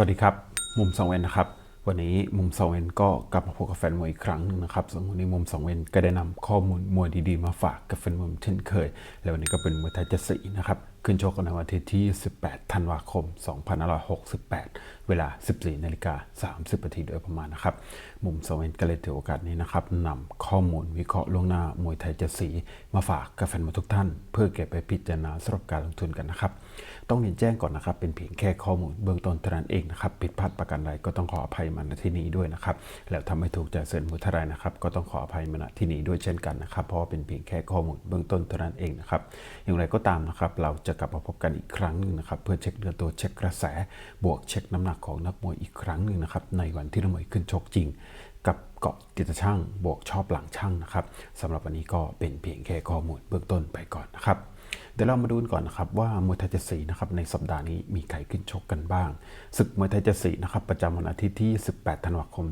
วัสดีครับ มุมสองเวนนะครับ วันนี้มุมสองเวนก็กลับมาพบกับแฟนมวยอีกครั้งหนึ่งนะครับสำหรับวันนี้มุมสองเวนก็ได้นำข้อมูลมวยดีๆมาฝากกับแฟนมวยเช่นเคย แล้ววันนี้ก็เป็นมวยไทยเจ็ดสีนะครับขึ้นชกกันในวันที่18ธันวาคม 2568 เวลา 14 นาฬิกา 30 นาทีโดยประมาณนะครับ มุมสเวนก็เลยถือโอกาสนี้นะครับนำข้อมูลวิเคราะห์ล่วงหน้ามวยไทยเจ็ดสีมาฝากกับแฟนมวยทุกท่าน เพื่อเก็บไปพิจารณาสำหรับการลงทุนกันนะครับ ต้องเรียนแจ้งก่อนนะครับ เป็นเพียงแค่ข้อมูลเบื้องต้นเท่านั้นเองนะครับ ผิดพลาดประการใดก็ต้องขออภัยมาณที่นี้ด้วยนะครับ แล้วทำให้ถูกใจเสนมวยเท่าไรนะครับ ก็ต้องขออภัยมาณที่นี้ด้วยเช่นกันนะครับ เพราะว่าเป็นเพียงแค่ข้อมูลเบื้องต้นเท่านั้นเองนะครับ อย่างไรก็ตามนะครับ เราจะกลับมาพบกันอีกครั้งหนึ่งนะครับ เพื่อเช็คเนื้อตัวเช็คกระแส บวกเช็คน้ำหนักของนักมวยอีกครั้งหนึ่งนะครับ ในวันที่นักมวยขึ้นชกจริง กับเกาะติดช่าง บวกชอบหลังช่างนะครับสำหรับวันนี้ก็เป็นเพียงแค่ข้อมูลเบื้องต้นไปก่อนนะครับ เดี๋ยวเรามาดูกันก่อนนะครับว่ามวยไทยเจ็ดสีนะครับในสัปดาห์นี้มีใครขึ้นชกกันบ้างศึกมวยไทยเจ็ดสีนะครับประจำวันอาทิตย์ที่ 18 ธันวาคม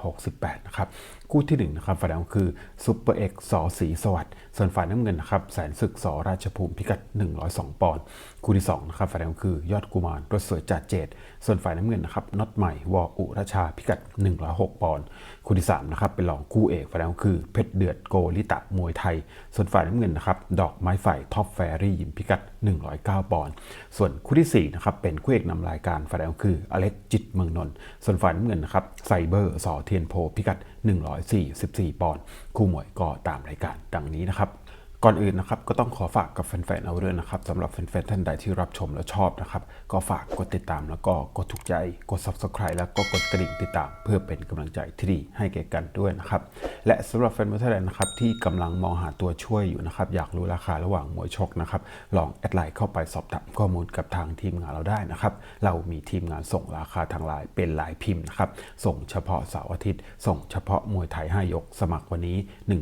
2568 นะครับคู่ที่ 1 นะครับฝ่ายแดงคือซุปเปอร์เอ็กซ์สอสีสวัสด์ส่วนฝ่ายน้ำเงินนะครับแสนศึกสอราชภูมิพิกัด 102 ปอนด์คู่ที่2นะครับฝ่ายแดงคือยอดกุมารรถสวยจัดเจดส่วนฝ่ายน้ำเงินนะครับน็อตใหม่วออุรชาพิกัด 106 ปอนด์คู่ที่3นะครับเป็นรองคู่เอกฝ่ายแดงคือเพชรเดือดโกลิตะมวยไทย ส่วนฝ่ายน้ำเงินนะครับดอกไม้ไฟท็อปแฟรี่ยิมพิกัด 109 ปอนด์ส่วนคู่ที่4นะครับเป็นคู่เอกนำรายการฝ่ายแดงคืออเล็กจิตเมืองนนท์ส่วนฝ่ายน้ำเงินนะครับไซเบอร์สอเทียนโพพิกัด 144 ปอนด์คู่มวยก็ตามรายการดังนี้นะครับ ก่อนอื่นนะครับก็ต้องขอฝากกับแฟนๆเอาเรื่องนะครับสำหรับแฟนๆท่านใดที่รับชมและชอบนะครับ ก็ฝากกดติดตามแล้วก็กดถูกใจ กด subscribe แล้วก็กดกระดิ่งติดตาม เพื่อเป็นกำลังใจที่ดีให้แก่กันด้วยนะครับ และสำหรับแฟนมวยท่านใดนะครับที่กำลังมองหาตัวช่วยอยู่นะครับ อยากรู้ราคาระหว่างมวยชกนะครับลองแอดไลน์เข้าไปสอบถามข้อมูลกับทางทีมงานเราได้นะครับ เรามีทีมงานส่งราคาทางไลน์เป็นลายพิมพ์นะครับส่งเฉพาะเสาร์อาทิตย์ ส่งเฉพาะมวยไทย5ยกสมัครวันนี้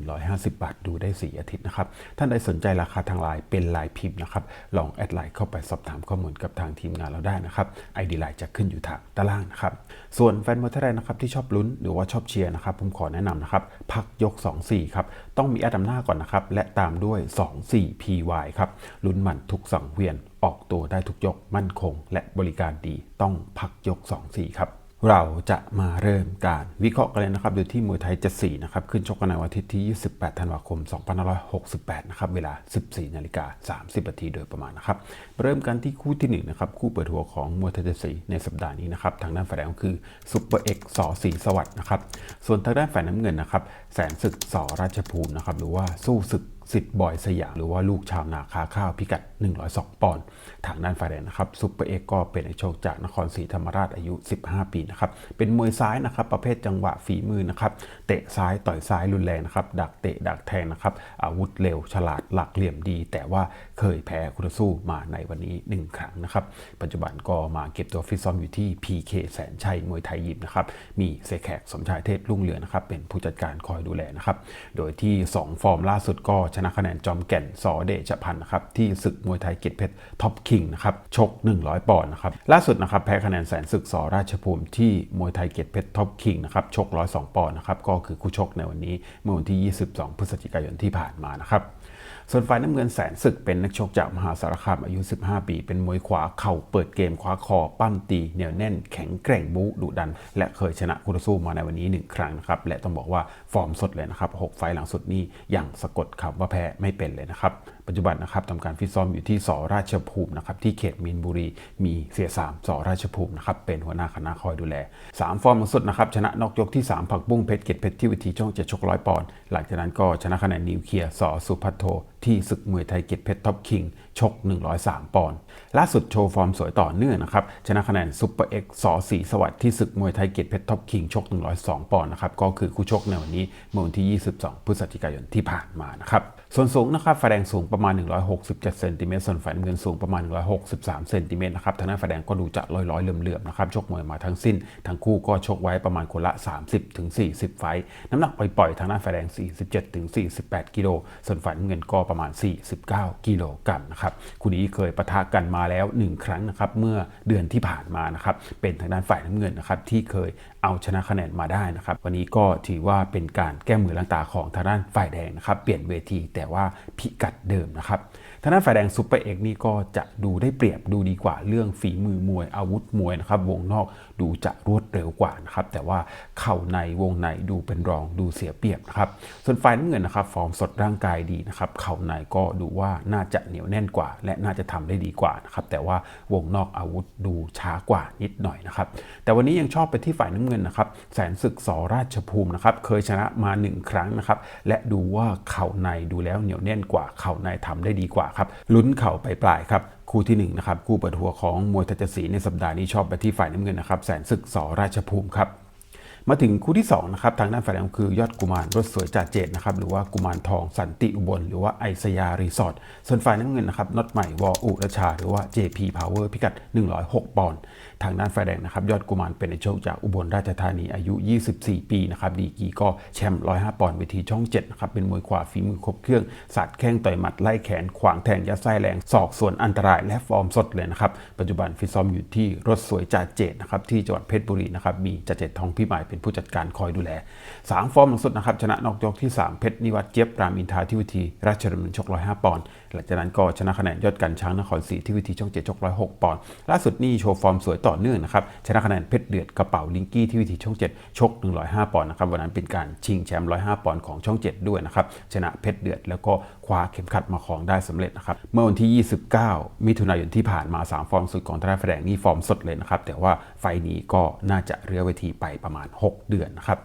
150 บาทดูได้ 4 อาทิตย์นะครับท่านใดสนใจราคาทางไลน์เป็นลายพิมพ์นะครับ ลองแอดไลน์เข้าไปสอบถามข้อมูลกับทางทีมงานเราได้นะครับไอดีไลน์จะขึ้นอยู่ทางด้านล่างนะครับ ส่วนแฟนมวยท่านใดนะครับที่ชอบลุ้นหรือว่าชอบเชียร์นะครับ ผมขอแนะนำนะครับ พักยก 2-4ครับ ต้องมีแอดนำหน้าก่อนนะครับ และตามด้วย 2-4 PY ครับ ลุ้นมันทุกสังเวียน ออกตัวได้ทุกยก มั่นคง และบริการดี ต้องพักยก 2-4 ครับ เราจะมาเริ่มการวิเคราะห์กันเลยนะครับโดยที่มวยไทย74นะครับขึ้นชกกันในวันอาทิตย์ที่ 28 ธันวาคม 2568 นะครับเวลา 14 นาฬิกา 30 นาทีโดยประมาณนะครับเริ่มกันที่คู่ที่1นะครับคู่เปิดหัวของมวยไทย74ในสัปดาห์นี้นะครับทางด้านฝ่ายแดงคือซุปเปอร์เอ็กซ์สอสีสวัสด์นะครับส่วนทางด้านฝ่ายน้ำเงินนะครับแสนศึกสอราชภูมินะครับหรือว่าสู้ศึกสิทธิ์บอยสยามหรือว่าลูกชาวนาคาข้าวพิกัด102 ปอนด์ทางด้านฝ่ายแดงนะครับซุปเปอร์เอ็กก็เป็นนักชกจากนครศรีธรรมราชอายุ 15 ปีนะครับเป็นมวยซ้ายนะครับประเภทจังหวะฝีมือนะครับเตะซ้ายต่อยซ้ายรุนแรงนะครับดักเตะดักแทงนะครับอาวุธเร็วฉลาดหลักเหลี่ยมดี แต่ว่าเคยแพ้คุรสู้มาในวันนี้ 1 ครั้งนะครับปัจจุบันก็มาเก็บตัวฟิตซ้อมอยู่ที่ PK แสนชัยมวยไทยยิมนะครับมีเสกแขกสมชายเทพรุ่งเรืองนะครับเป็นผู้จัดการคอยดูแลนะครับโดยที่ 2 ฟอร์มล่าสุดก็ชนะคะแนนจอมแก่นสอเดชพันธ์นะครับที่ศึกมวยไทยเกียรติเพชรท็อปคิงนะครับชก 100 ปอนด์นะครับล่าสุดนะครับแพ้คะแนนแสนศึกสอราชภูมิที่มวยไทยเกียรติเพชรท็อปคิงนะครับชก 102 ปอนด์นะครับก็คือคู่ชกในวันนี้เมื่อวันที่ 22 พฤศจิกายนที่ผ่านมานะครับส่วนฝ่ายน้ำเงินแสนศึกเป็นนักชกจากมหาสารคามอายุ 15 ปี เป็นมวยขวาเข่าเปิดเกมคว้าคอปั้มตีเหนียวแน่นแข็งแกร่งบู๊ดุดัน และเคยชนะคู่ต่อสู้มาในวันนี้ 1 ครั้งนะครับและต้องบอกว่าฟอร์มสดเลยนะครับ 6 ไฟล์หลังสุดนี้ยังสะกดคำว่าแพ้ไม่เป็นเลยนะครับ ปัจจุบันนะครับทำการฟิตซ้อมอยู่ที่สอราชภูมินะครับที่เขตมีนบุรี มีเสียสามสอราชภูมินะครับเป็นหัวหน้าคณะคอยดูแล 3 ฟอร์มสุดนะครับชนะนอกยกที่ 3 ผักบุ้งเพชรเกตเพชรที่วิธีช่องเจ็ดชกร้อยปอนด์หลังจากนั้นก็ชนะคะแนนนิวเคลียร์สอสุพัทโทที่ศึกมวยไทยเกตเพชรท็อปคิง ชก 103 ปอนด์ล่าสุดโชว์ฟอร์มสวยต่อเนื่องนะครับ ชนะคะแนนซุปเปอร์เอ็กซ์สอสีสวัสดิ์ที่ศึกมวยไทยเกียรติเพชรท็อปคิงชก 102 ปอนด์นะครับ ก็คือคู่ชกในวันนี้เมื่อวันที่ 22 พฤศจิกายนที่ผ่านมานะครับ ส่วนสูงนะครับฝ่ายแดงสูงประมาณ 167 เซนติเมตร ส่วนฝ่ายน้ำเงินสูงประมาณ 163 เซนติเมตรนะครับ ทางด้านฝ่ายแดงก็ดูจะลอยๆเหลื่อมๆนะครับ ชกมวยมาทั้งสิ้น ทั้งคู่ก็ชกไว้ประมาณคนละ 30-40 ไฟ น้ำหนักปล่อยๆ ทางด้านฝ่ายแดง 47-48 กิโล ส่วนฝ่ายน้ำเงินก็ประมาณ 49 กิโลกรัมนะครับคู่นี้เคยปะทะกันมาแล้ว 1 ครั้งนะครับเมื่อเดือนที่ผ่านมานะครับเป็นทางด้านฝ่ายน้ำเงินนะครับที่เคยเอาชนะคะแนนมาได้นะครับวันนี้ก็ถือว่าเป็นการแก้มือล้างตาของทางด้านฝ่ายแดงนะครับเปลี่ยนเวทีแต่ว่าพิกัดเดิมนะครับทางด้านฝ่ายแดงซุปเปอร์เอกนี่ก็จะดูได้เปรียบดูดีกว่าเรื่องฝีมือมวยอาวุธมวยนะครับวงนอก ดูจะรวดเร็วกว่านะครับแต่ว่าเข่าในวงในดูเป็นรองดูเสียเปรียบนะครับส่วนฝ่ายน้ำเงินนะครับ ฟอร์มสดร่างกายดีนะครับเข่าในก็ดูว่าน่าจะเหนียวแน่นกว่า และน่าจะทำได้ดีกว่านะครับแต่ว่าวงนอกอาวุธดูช้ากว่านิดหน่อยนะครับแต่วันนี้ยังชอบไปที่ฝ่ายน้ำเงินนะครับแสนศึกสราชภูมินะครับเคยชนะมา 1 ครั้งนะครับและดูว่าเข่าในดูแล้วเหนียวแน่นกว่าเข่าในทำได้ดีกว่าครับลุ้นเข่าไปปลายครับ คู่ที่1นะครับคู่เปิดหัวของมวยทัจศรีในสัปดาห์นี้ชอบไปที่ฝ่ายน้ำเงินนะครับแสนศึกสราชภูมิครับ มาถึงคู่ที่2นะครับทางด้านฝ่ายแดงคือยอดกุมารรถสวยจ่าเจตนะครับหรือว่ากุมารทองสันติอุบล หรือว่าไอสยารีสอร์ทส่วนฝ่ายน้ำเงินนะครับน็อตใหม่วออุรชา หรือว่า JP Power พิกัด 106 ปอนด์ทางด้านฝ่ายแดงนะครับยอดกุมารเป็นในโชคจากอุบลราชธานีอายุ 24 ปีนะครับดีกีก็แชมป์105 ปอนด์เวทีช่อง7นะครับเป็นมวยขวาฝีมือครบเครื่องสาดแข้งต่อยหมัดไล่แขนขวางแทงยัดไส้แรงศอกส่วนอันตรายและฟอร์มสดเลยนะครับปัจจุบันฟิตซ้อมอยู่ที่รถสวยจ่าเจตนะครับที่จังหวัดเพชรบุรีนะครับมีจ่าเจตทองพี่หมายเป็นผู้จัดการคอยดูแล 3 ฟอร์มหลังสุดนะครับชนะนอกยกที่ 3 เพชรนิวัฒน์เจี๊ยบรามอินทาที่วิธีราชดำเนินชก105 ปอนด์หลังจากนั้นก็ชนะคะแนนยอดกันช้างนครศรีที่วิธีช่อง7ชก106 ปอนด์ล่าสุดนี่โชว์ฟอร์มสวยต่อเนื่องนะครับชนะคะแนนเพชรเดือดกระเป๋าลิงกี้ที่วิธีช่อง7ชก 105 ปอนด์นะครับวันนั้นเป็นการชิงแชมป์105 ปอนด์ของช่อง 7 ด้วยนะครับชนะเพชรเดือดแล้วก็ คว้าเข็มขัดมาครองได้สำเร็จนะครับเมื่อวันที่ 29 มิถุนายนที่ผ่านมา 3 ฟอร์มสุดของทางด้าแสดงนี่ฟอร์มสดเลยนะครับแต่ว่าไฟนี้ก็น่าจะเรือเวทีไปประมาณ 6 เดือนนะครับ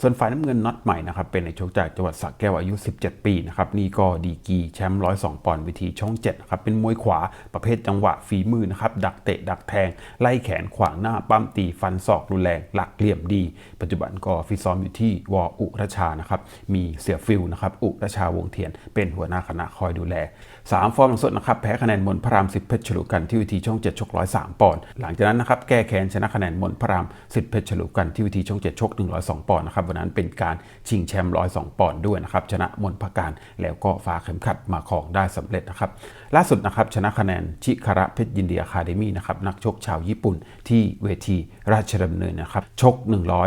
ส่วนฝ่ายน้ำเงินน็อตใหม่นะครับเป็นในโชคจากจังหวัดสระแก้วอายุ 17 ปีนะครับนี่ก็ดีกีแชมป์102 ปอนด์เวทีช่อง7นะครับเป็นมวยขวาประเภทจังหวะฝีมือนะครับดักเตะดักแทง ไล่แขนขวางหน้าปั้มตีฟันศอกรุนแรงหลักเหลี่ยมดี ปัจจุบันก็ฟิซ้อมอยู่ที่วออุรชานะครับมีเสียฟิลนะครับอุรชาวงเทียนเป็นหัวหน้าคณะคอยดูแล 3 ฟอร์มหลังสุดนะครับแพ้คะแนนมนพระรามสิทธิ์เพชรฉลุกันที่วิธีช่อง7ชก103 ปอนด์หลังจากนั้นนะครับแก้แค้นชนะคะแนนมนพระรามสิทธิ์เพชรฉลุกันที่วิธีช่อง7ชก102 ปอนด์นะครับวันนั้นเป็นการชิงแชมป์102 ปอนด์ด้วยนะครับชนะมนพการแล้วก็ฟ้าเข็มขัดมาครองได้สำเร็จนะครับล่าสุดนะครับชนะคะแนนชิคาระเพชรยินดีอะคาเดมี่นะครับนักชกชาวญี่ปุ่นที่เวทีราชดำเนินนะครับชก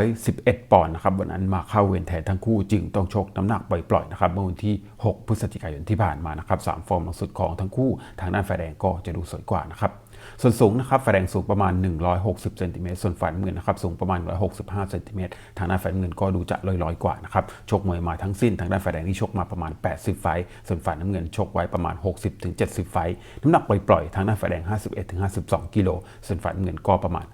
111 ปอนด์นะครับวันนั้นมาเข้าเวรแทนทั้งคู่จึงต้องชกน้ำหนักปล่อยๆนะครับเมื่อวันที่ 6 พฤศจิกายนที่ผ่านมานะครับสามฟอร์มสุดของทั้งคู่ ทางด้านฝ่ายแดงก็จะดูสวยกว่านะครับ ส่วนสูงนะครับฝ่ายแดงสูงประมาณ 160เซนติเมตรส่วนฝ่ายน้ำเงินนะครับสูงประมาณ 165เซนติเมตรทางด้านฝ่ายน้ำเงินก็ดูจะลอยๆกว่านะครับชกมวยมาทั้งสิ้นทางด้านฝ่ายแดงที่ชกมาประมาณ 80 ไฟส่วนฝ่ายน้ำเงินชกไว้ประมาณ 60-70 ไฟน้ำหนักปล่อยๆทางด้านฝ่ายแดง 51-52 กิโลส่วนฝ่ายน้ำเงินก็ประมาณ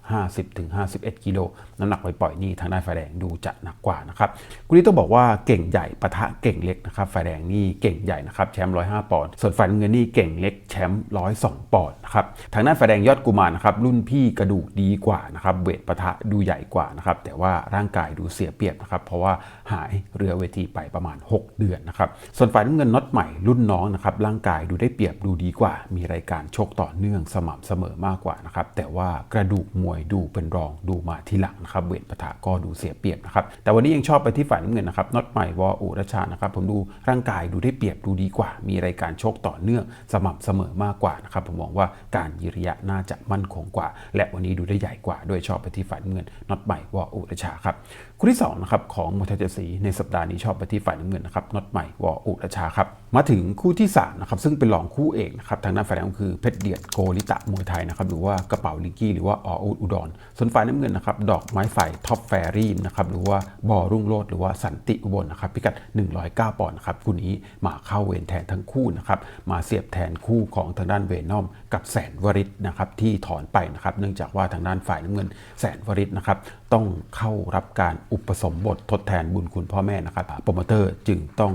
50-51 กิโลน้ำหนักปล่อยๆนี่ทางด้านฝ่ายแดงดูจะหนักกว่านะครับคุณนี้ต้องบอกว่าเก่งใหญ่ปะทะเก่งเล็กนะครับฝ่ายแดงนี่เก่งใหญ่นะครับแชมป์105ปอนด์ส่วนฝ่ายน้ำเงินนี่เก่งเล็กแชมป์102ปอนด์นะครับทางด้านฝ่ายแดงยอดกุมารนะครับรุ่นพี่กระดูกดีกว่านะครับเวทปะทะดูใหญ่กว่านะครับแต่ว่าร่างกายดูเสียเปรียบนะครับเพราะว่า หายเรือเวทีไปประมาณ 6 เดือนนะครับส่วนฝ่ายน้ำเงินน็อตใหม่รุ่นน้องนะครับร่างกายดูได้เปรียบดูดีกว่า มีรายการชกต่อเนื่องสม่ำเสมอมากกว่านะครับแต่ว่ากระดูกมวยดูเป็นรองดูมาทีหลังนะครับเวทปะทะก็ดูเสียเปรียบนะครับแต่วันนี้ยังชอบไปที่ฝ่ายน้ำเงินนะครับน็อตใหม่วออุรชานะครับผมดูร่างกายดูได้เปรียบดูดีกว่า มีรายการชกต่อเนื่องสม่ำเสมอมากกว่านะครับผมมองว่าการยืระยะน่าจะมั่นคงกว่า และวันนี้ดูได้ใหญ่กว่าด้วยชอบไปที่ฝ่ายน้ำเงินน็อตใหม่วออุรชาครับ คู่ที่2นะครับของมวยไทยเจดสีในสัปดาห์นี้ชอบไปที่ฝ่ายน้ำเงินนะครับน็อตใหม่วออุรชาครับมาถึงคู่ที่3นะครับซึ่งเป็นรองคู่เอกนะครับทางด้านฝ่ายแดงคือเพชรเดียดโกลิตะมวยไทยนะครับหรือว่ากระเป๋าลิงกี้หรือว่าออุดอุดรส่วนฝ่ายน้ำเงินนะครับดอกไม้ไฟท็อปแฟรี่นะครับหรือว่าบอรุ่งโรดหรือว่าสันติอุบลนะครับพิกัด 109 ปอนด์นะครับคู่นี้มาเข้าเวรแทนทั้งคู่นะครับมาเสียบแทนคู่ของทางด้านเวนอมกับแสนวริศนะครับที่ถอนไปนะครับเนื่องจากว่าทางด้านฝ่ายน้ำเงินแสนวริศนะครับต้องเข้ารับการอุปสมบททดแทนบุญคุณพ่อแม่นะครับโปรโมเตอร์จึงต้อง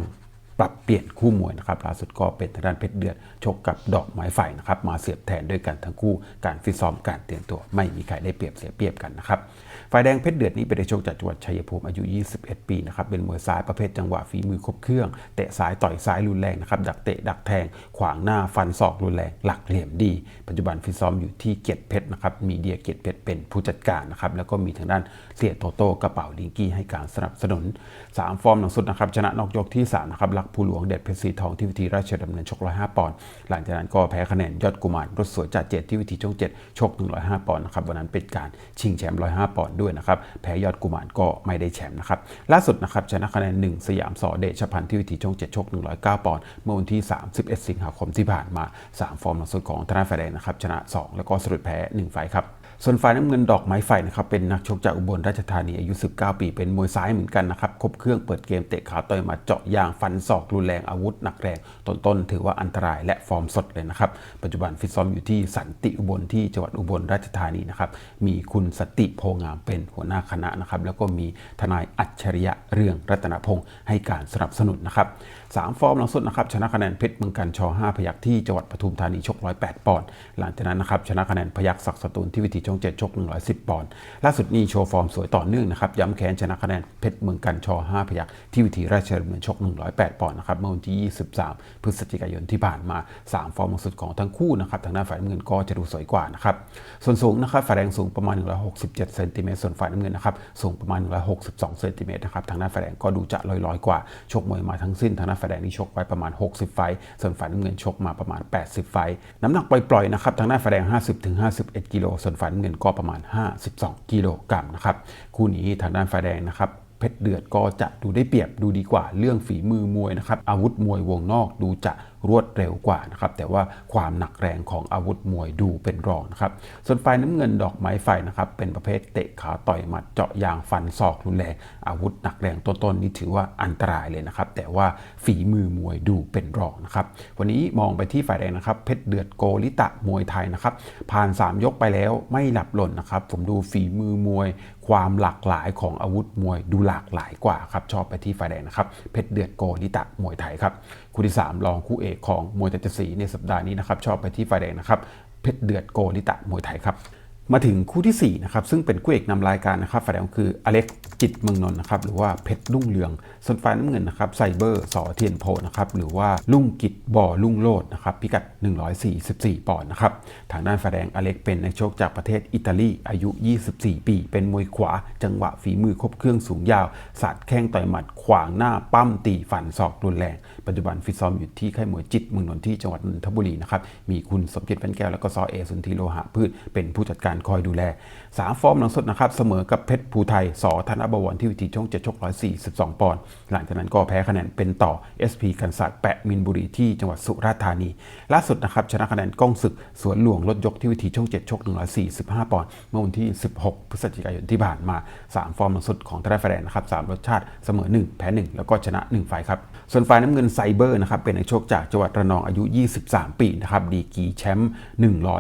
ปรับเปลี่ยนคู่มวยนะครับล่าสุดก็เป็นทางด้านเพชรเดือดชกกับดอกไม้ไฟนะครับมาเสียบแทนด้วยกันทั้งคู่การฟิตซ้อมการเตรียมตัวไม่มีใครได้เปรียบเสียเปรียบกันนะครับฝ่ายแดงเพชรเดือดนี้เป็นนักชกจากจังหวัดชัยภูมิอายุ 21 ปีนะครับเป็นมวยซ้ายประเภทจังหวะฝีมือครบเครื่องเตะซ้ายต่อยซ้ายรุนแรงนะครับดักเตะดักแทง ขวางหน้าฟันศอกรุนแรงหลักเหลี่ยมดี ปัจจุบันฟิตซ้อมอยู่ที่เกียรติเพชรนะครับมีเดียเกียรติเพชรเป็นผู้จัดการนะครับแล้วก็มีทางด้านเสียโตโต้กระเป๋าลิงกี้ให้การสนับสนุน 3 ฟอร์มหลังสุดนะครับชนะนอกยกที่3นะครับลักผู้หลวงเด็ดเพชรสีทองที่วิธีราชดำเนินชก 105 ปอนด์หลังจากนั้นก็แพ้คะแนนยอดกุมารรถสวยจ่าเจตที่วิธีช่อง 7 ชก 105 ปอนด์นะครับวันนั้นเป็นการชิงแชมป์ 105 ปอนด์ด้วยนะครับแพ้ยอดกุมารก็ไม่ได้แชมป์นะครับล่าสุดนะครับชนะคะแนน 1 สยามสอเดชพันธ์ที่วิธีช่อง 7 ชก 109 ปอนด์เมื่อวันที่ 31 สิงหาคมที่ผ่านมา 3 ฟอร์มหลังสุดของธนาฝ่ายแดงนะครับชนะ 2 แล้วก็สรุปแพ้ 1 ไฟครับ ส่วนฝ่ายน้ำเงินดอกไม้ไฟนะครับเป็นนักชกจากอุบลราชธานีอายุ 19 ปี เป็นมวยซ้ายเหมือนกันนะครับครบเครื่องเปิดเกมเตะขาต่อยมาเจาะยางฟันศอกรุนแรงอาวุธหนักแรงต้นๆถือว่าอันตรายและฟอร์มสดเลยนะครับ ปัจจุบันฟิตซ้อมอยู่ที่สันติอุบลที่จังหวัดอุบลราชธานีนะครับมีคุณสติโพงามเป็นหัวหน้าคณะนะครับแล้วก็มีทนายอัจฉริยะเรืองรัตนพงศ์ให้การสนับสนุนนะครับสามฟอร์มหลังสุดนะครับชนะคะแนนเพชรเมืองกันช5พยักที่จังหวัดปทุมธานีชก108ปอนด์หลังจากนั้นนะครับชนะคะแนนพยักศักดิ์สตูลที่วิธีชอง7ชก 110 ปอนด์ล่าสุดนี้โชว์ฟอร์มสวยต่อเนื่องนะครับ ย้ำแค้นชนะคะแนนเพชรเมืองกันช5พยักที่วิธีราชดำเนินชก 108 ปอนด์นะครับเมื่อวันที่ 23 พฤศจิกายนที่ผ่านมา 3 ฟอร์มสุดของทั้งคู่นะครับทางด้านฝ่ายน้ำเงินก็จะดูสวยกว่านะครับส่วนสูงนะครับฝ่ายแดงสูงประมาณ 167 เซนติเมตรส่วนฝ่ายน้ำเงินนะครับสูงประมาณ 162 เซนติเมตรนะครับทางด้านฝ่ายแดงก็ดูจะลอยๆกว่าชกมวยมาทั้งสิ้นทางด้านฝ่ายแดงนี่ชกไว้ประมาณ 60 ไฟส่วนฝ่ายน้ำเงินชกมาประมาณ 80 ไฟน้ำหนักปล่อยๆนะครับทางด้านฝ่ายแดง 50-51กิโลส่วนฝ่ายน้ำเงินก็ประมาณ 52 กิโลกรัมนะครับคู่นี้ทางด้านฝ่ายแดงนะครับเพชรเดือดก็จะดูได้เปรียบดูดีกว่าเรื่องฝีมือมวยนะครับอาวุธมวยวงนอกดูจะ รวดเร็วกว่านะครับแต่ว่าความหนักแรงของอาวุธมวยดูเป็นรองนะครับส่วนฝ่ายน้ำเงินดอกไม้ไฟนะครับเป็นประเภทเตะขาต่อยหมัดเจาะยางฟันศอกรุนแรงอาวุธหนักแรงต้นๆนี่ถือว่าอันตรายเลยนะครับแต่ว่าฝีมือมวยดูเป็นรองนะครับวันนี้มองไปที่ฝ่ายแดงนะครับเพชรเดือดโกลิตะมวยไทยนะครับผ่าน 3 ยกไปแล้วไม่หลับหล่นนะครับผมดูฝีมือมวยความหลากหลายของอาวุธมวยดูหลากหลายกว่าครับชอบไปที่ฝ่ายแดงนะครับเพชรเดือดโกลิตะมวยไทยครับ คู่ที่ 3 รองคู่เอกของมวยแต่จะสีในสัปดาห์นี้นะครับ ชอบไปที่ฝ่ายแดงนะครับ เพชรเดือดโกลิตะมวยไทยครับ มาถึงคู่ที่4นะครับซึ่งเป็นคู่เอกนำรายการนะครับฝ่ายแดงคืออเล็กจิตเมืองนนท์นะครับหรือว่าเพชรลุ่งเรืองส่วนฝ่ายน้ำเงินนะครับไซเบอร์สอเทียนโพนะครับหรือว่าลุ่งกิจบ่อลุ่งโลดนะครับพิกัด 144 ปอนด์นะครับทางด้านฝ่ายแดงอเล็กเป็นนักชกจากประเทศอิตาลีอายุ 24 ปี เป็นมวยขวา จังหวะฝีมือครบเครื่องสูงยาวสาดแข้งต่อยหมัดขวางหน้าปั้มตีฟันศอกรุนแรง ปัจจุบันฟิตซ้อมอยู่ที่ค่ายมวยจิตเมืองนนท์ที่จังหวัดนนทบุรีนะครับมีคุณสมจิตเป็นแก้วแล้วก็ซอเอสุนทีโลหะพืชเป็นผู้จัดการคอยดูแลสามฟอร์มหลังสุดนะครับ เสมอกับเพชรภูไทยสอธนบวรที่วิธีช่องเจ็ดชก142ปอนด์หลังจากนั้นก็แพ้คะแนนเป็นต่อ SP กันศาสตร์แปะมินบุรีที่จังหวัดสุราษฎร์ธานี ล่าสุดนะครับชนะคะแนนก้องศึกสวนหลวงลดยกที่วิธีช่อง7ชก145ปอนด์เมื่อวันที่ 16 พฤศจิกายนที่ผ่านมา 3 ฟอร์มหลังสุดของทราแฟนนะครับ3รสชาติเสมอ 1 แพ้ 1 แล้วก็ชนะ1ไฟครับส่วนฝ่ายน้ำเงินไซเบอร์นะครับเป็นนักชกจากจังหวัดระนองอายุ 23 ปีนะครับดีกีแชมป์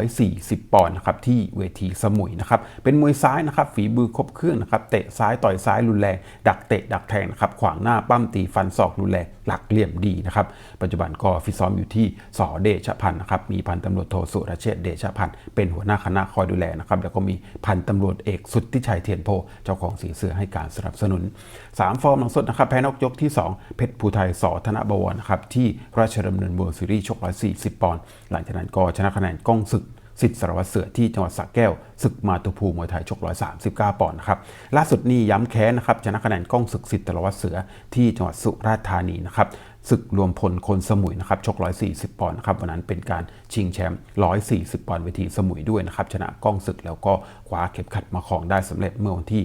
140 ปอนด์นะครับที่เวทีสมุยนะครับเป็นมวยซ้ายนะครับฝีมือครบเครื่องนะครับเตะซ้ายต่อยซ้ายรุนแรง ดักเตะดักแทงนะครับขวางหน้าปั้มตีฟันศอกรุนแรงหลักเหลี่ยมดีนะครับปัจจุบันก็ฟิตซ้อมอยู่ที่สอเดชพันธ์นะครับมีพันตำรวจโทสุรเชษเดชพันธ์เป็นหัวหน้าคณะคอยดูแลนะครับแล้วก็มีพันตำรวจเอกสุทธิชัยเทียนโพเจ้าของสีเสือให้การสนับสนุน 3 ฟอร์มหลังสุดนะครับแพ้นอกยกที่ 2 เพชรภูไทยสอธนบวรนะครับที่ราชดำเนินเวิร์ซีรีส์ชก140 ปอนด์หลังจากนั้นก็ชนะคะแนนก้องศึก สิทธิ์สารวัตรเสือที่จังหวัดสระแก้วศึกมาตุภูมวยไทยชก 139 ปอนด์นะครับล่าสุดนี้ย้ำแค้นนะครับชนะคะแนนก้องศึกสิทธิ์สารวัตรเสือที่จังหวัดสุราษฎร์ธานีนะครับ ศึกรวมพลคนสมุยนะครับชก 140 ปอนด์นะครับวันนั้นเป็นการชิงแชมป์ 140 ปอนด์เวทีสมุยด้วยนะครับชนะก้องศึกแล้วก็คว้าเข็มขัดมาครองได้สำเร็จเมื่อวันที่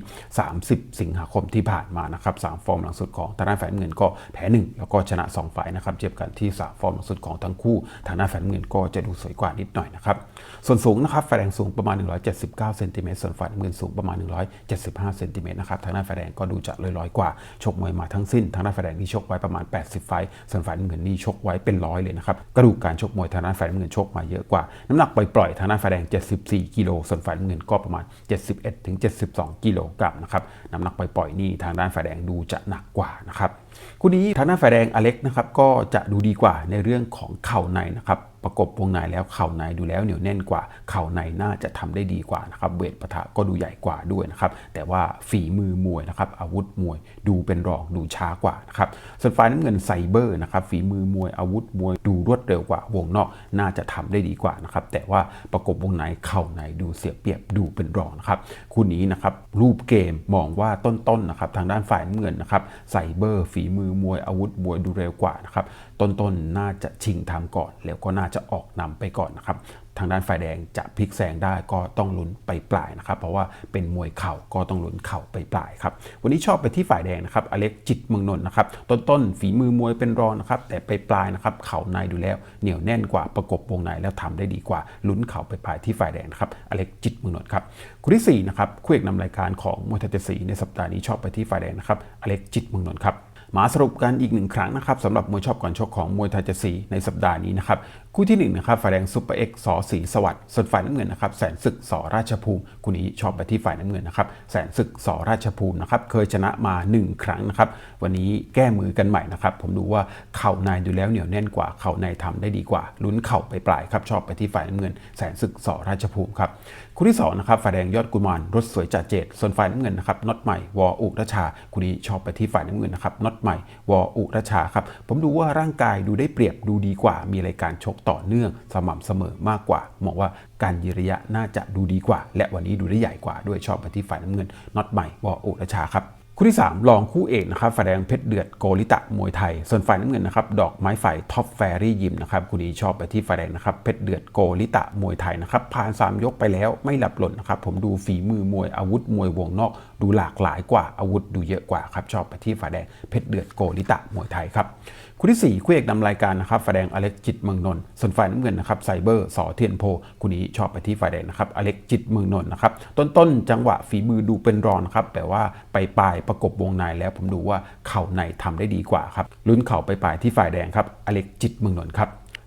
30 สิงหาคมที่ผ่านมานะครับ3ฟอร์มหลังสุดของทางด้านฝ่ายน้ำเงินก็แพ้ 1 แล้วก็ชนะ 2 ฝ่ายนะครับเทียบกันที่ 3 ฟอร์มหลังสุดของทั้งคู่ทางด้านฝ่ายน้ำเงินก็จะดูสวยกว่านิดหน่อยนะครับส่วนสูงนะครับฝ่ายแดงสูงประมาณ 179 เซนติเมตรส่วนฝ่ายเงินสูงประมาณ 175 เซนติเมตรนะครับทางด้านฝ่ายแดงก็ดูจะลอยๆกว่าชกมวยมาทั้งสิ้นทางด้านฝ่ายแดงนี่ชกไว้ประมาณ 80 ไฟส่วนฝ่ายน้ำเงินนี่ชกไว้เป็นร้อยเลยนะครับกระดูกการชกมวยทางด้านฝ่ายน้ำเงินชกมาเยอะกว่า น้ำหนักปล่อยๆทางด้านฝ่ายแดง 74 กิโลส่วนฝ่ายน้ำเงินก็ประมาณ 71ถึง72 กิโลกรัมนะครับน้ำหนักปล่อยๆนี่ทางด้านฝ่ายแดงดูจะหนักกว่านะครับ คู่นี้ทางด้าฝ่ายแดงอเล็กนะครับก็จะดูดีกว่าในเรื่องของเข่าในนะครับประกบวงในแล้วเข่าในดูแล้วเหนียวแน่นกว่า เข่าในน่าจะทำได้ดีกว่านะครับเวทปะทะก็ดูใหญ่กว่าด้วยนะครับแต่ว่าฝีมือมวยนะครับอาวุธมวยดูเป็นรองดูช้ากว่านะครับส่วนฝ่ายน้ำเงินไซเบอร์นะครับฝีมือมวยอาวุธมวยดูรวดเร็วกว่าวงนอกน่าจะทำได้ดีกว่านะครับแต่ว่าประกบวงในเข่าในดูเสียเปรียบดูเป็นรองนะครับคู่นี้นะครับรูปเกมมองว่าต้นๆนะครับทางด้านฝ่ายน้ำเงินนะครับไซเบอร์ฝีมือมวยอาวุธมวยดูเร็วกว่านะครับต้นๆน่าจะชิงทำก่อน แล้วก็น่าจะออกนำไปก่อนนะครับทางด้านฝ่ายแดงจะพลิกแซงได้ก็ต้องลุ้นไปปลายนะครับเพราะว่าเป็นมวยเข่าก็ต้องลุ้นเข่าไปปลายครับวันนี้ชอบไปที่ฝ่ายแดงนะครับอเล็กจิตเมืองนนท์นะครับต้นๆฝีมือมวยเป็นรองนะครับแต่ไปปลายนะครับเข่าในดูแล้วเหนียวแน่นกว่าประกบวงในแล้วทำได้ดีกว่าลุ้นเข่าไปปลายที่ฝ่ายแดงครับอเล็กจิตเมืองนนท์ครับคู่ที่สี่นะครับคู่เอกนำรายการของมวยไทยเจสีในสัปดาห์นี้ชอบไปที่ฝ่ายแดงนะครับอเล็กจิตเมืองนนท์ครับ มาสรุปกันอีกหนึ่งครั้งนะครับสำหรับมวยชอบก่อนชกของมวยไทยเจสีในสัปดาห์นี้นะครับคู่ที่1นงนะครับฝ่ายแดงซุปเปอร์เอ็กซ์สอสีสวัสดิ์ส่วนฝ่ายน้ำเงินนะครับแสนศึกสอราชภูมิคู่นี้ชอบไปที่ฝ่ายน้ำเงินนะครับแสนศึกสอราชภูมินะครับเคยชนะมา 1 ครั้งนะครับวันนี้แก้มือกันใหม่นะครับผมดูว่าเข่าในดูแล้วเหนียวแน่นกว่าเข่าในทำได้ดีกว่าลุ้นเข่าไปปลายครับชอบไปที่ฝ่ายน้ำเงินแสนศึกสอราชภูมิครับ คู่ที่สองนะครับฝ่ายแดงยอดกุมารรถสวยจ่าเจตส่วนฝ่ายน้ำเงินนะครับน็อตใหม่วออุรชาคู่นี้ชอบไปที่ฝ่ายน้ำเงินนะครับน็อตใหม่วออุรชาครับผมดูว่าร่างกายดูได้เปรียบดูดีกว่า มีรายการชกต่อเนื่องสม่ำเสมอมากกว่ามองว่าการยืนระยะน่าจะดูดีกว่า และวันนี้ดูได้ใหญ่กว่าด้วยชอบไปที่ฝ่ายน้ำเงินน็อตใหม่วออุรชาครับ คู่ที่ 3 รองคู่เอกนะครับฝ่ายแดงเพชรเดือดโกลิตะมวยไทย ส่วนฝ่ายน้ำเงินนะครับดอกไม้ไฟท็อปแฟรี่ยิมนะครับคู่นี้ชอบไปที่ฝ่ายแดงนะครับเพชรเดือดโกลิตะมวยไทยนะครับผ่าน 3 ยกไปแล้วไม่หลับหล่นนะครับผมดูฝีมือมวยอาวุธมวยวงนอกดูหลากหลายกว่าอาวุธดูเยอะกว่าครับชอบไปที่ฝ่ายแดงเพชรเดือดโกลิตะมวยไทยครับคู่ที่4คู่เอกนำรายการนะครับฝ่ายแดงอเล็กจิตเมืองนนท์ส่วนฝ่ายน้ำเงินนะครับไซเบอร์สอเทียนโพคู่นี้ชอบไปที่ฝ่ายแดงนะครับอเล็กจิตเมืองนนท์นะครับต้นๆจังหวะฝีมือดูเป็นรองนครับแต่ว่าไปปลายประกบวงในแล้วผมดูว่าเข่าในทำได้ดีกว่าครับลุ้นเข่าไปปลายที่ฝ่ายแดงครับอเล็กจิตเมืองนนท์ครับ